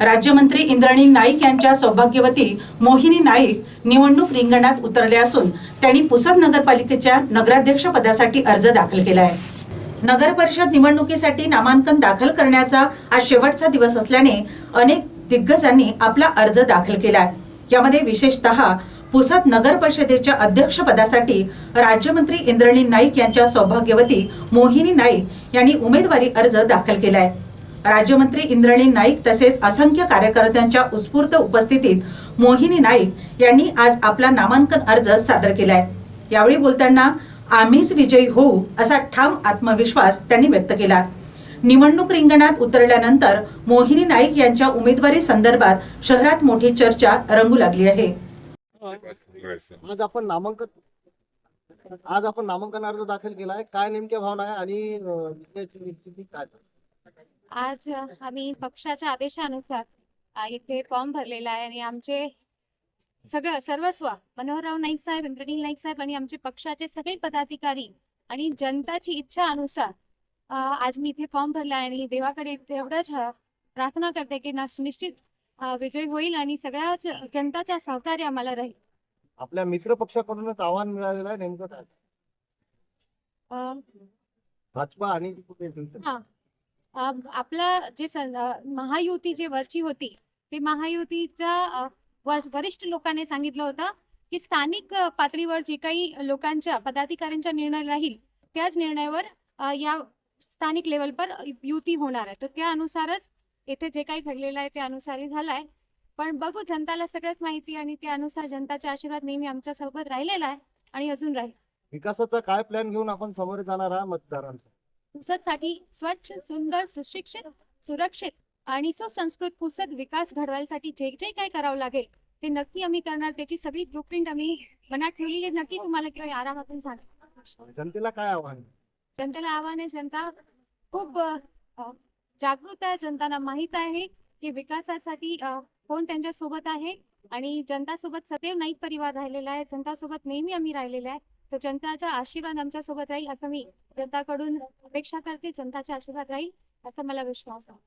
राज्यमंत्री इंद्राणी नाईक यांच्या सौभाग्यवती मोहिनी नाईक निवडणूक रिंगणात उतरले असून त्यांनी पुसद नगरपालिकेच्या नगराध्यक्ष पदासाठी अर्ज दाखल केला आहे. नगर परिषद निवडणुकीसाठी नामांकन दाखल करण्याचा आज शेवटचा दिवस असल्याने अनेक दिग्गजांनी आपला अर्ज दाखल केला आहे यामध्ये विशेषतः पुसद नगर परिषदेच्या अध्यक्षपदासाठी राज्यमंत्री इंद्रणी नाईक यांच्या सौभाग्यवती मोहिनी नाईक यांनी उमेदवारी अर्ज दाखल केला आहे राज्यमंत्री इंद्रणी नाईक तसेच असंख्य कार्यकर्त्यांच्या उत्स्फूर्त उपस्थितीत मोहिनी नाईक यांनी आज आपला नामांकन अर्ज सादर केलाय. यावेळी बोलताना आम्हीच विजयी होऊ असा ठाम आत्मविश्वास त्यांनी व्यक्त केला. निवडणूक रिंगणात उतरल्यानंतर मोहिनी नाईक यांच्या उमेदवारी संदर्भात शहरात मोठी चर्चा रंगू लागली आहे. आज आपण नामांकन आज आपण नामांकन अर्ज दाखल केलाय. काय नेमक्या भावना आहे आणि आज आम्ही पक्षाच्या आदेशानुसार इथे फॉर्म भरलेला आहे आणि आमचे सगळं सर्वस्व मनोहरराव नाईक साहेब इंद्रनील नाईक साहेब आणि आमचे पक्षाचे सगळे पदाधिकारी आणि जनताची इच्छा अनुसार आज मी इथे फॉर्म भरला आहे आणि देवाकडे तेवढंच प्रार्थना करते की नश- निश्चित विजय होईल आणि सगळ्या जनताच्या सहकार्य आम्हाला राहील. आपल्या मित्र पक्षाकडूनच आव्हान मिळालेलं आहे नेमकं भाजपा आणि आपला जे महायुती जे वरची होती ते महायुतीच्या वरिष्ठ लोकांनी सांगितलं होतं की स्थानिक पातळीवर जे काही लोकांच्या पदाधिकाऱ्यांचा निर्णय राहील त्याच निर्णयावर या स्थानिक लेवलवर युती होणार आहे. तर त्या अनुसारच येथे जे काही घडलेलं आहे त्यानुसारही झालाय. पण बघू जनताला सगळंच माहिती आणि त्यानुसार जनताचा आशीर्वाद नेहमी आमच्यासोबत राहिलेला आहे आणि अजून राहील. विकासाचा काय प्लॅन घेऊन आपण समोर जाणार आहात मतदारांचा? पुसदसाठी स्वच्छ सुंदर सुशिक्षित सुरक्षित आणि सुसंस्कृत पुसद विकास घडवायसाठी जे जे काय करावं लागेल ते नक्की आम्ही करणार. त्याची सगळी ब्लूप्रिंट आम्ही मनात ठेवलेली. नक्की तुम्हाला किंवा आरामातून सांग जनतेला काय आव्हान? जनतेला आव्हान आहे जनता खूप जागृत आहे. जनताला माहीत आहे की विकासासाठी कोण त्यांच्यासोबत आहे आणि जनतासोबत सदैव नाईक परिवार राहिलेला आहे. जनतासोबत नेहमी आम्ही राहिलेले आहे. तर जनताचा आशीर्वाद आमच्यासोबत राहील असं मी जनताकडून अपेक्षा करते जनताचा आशीर्वाद राहील असा मला विश्वास आहे.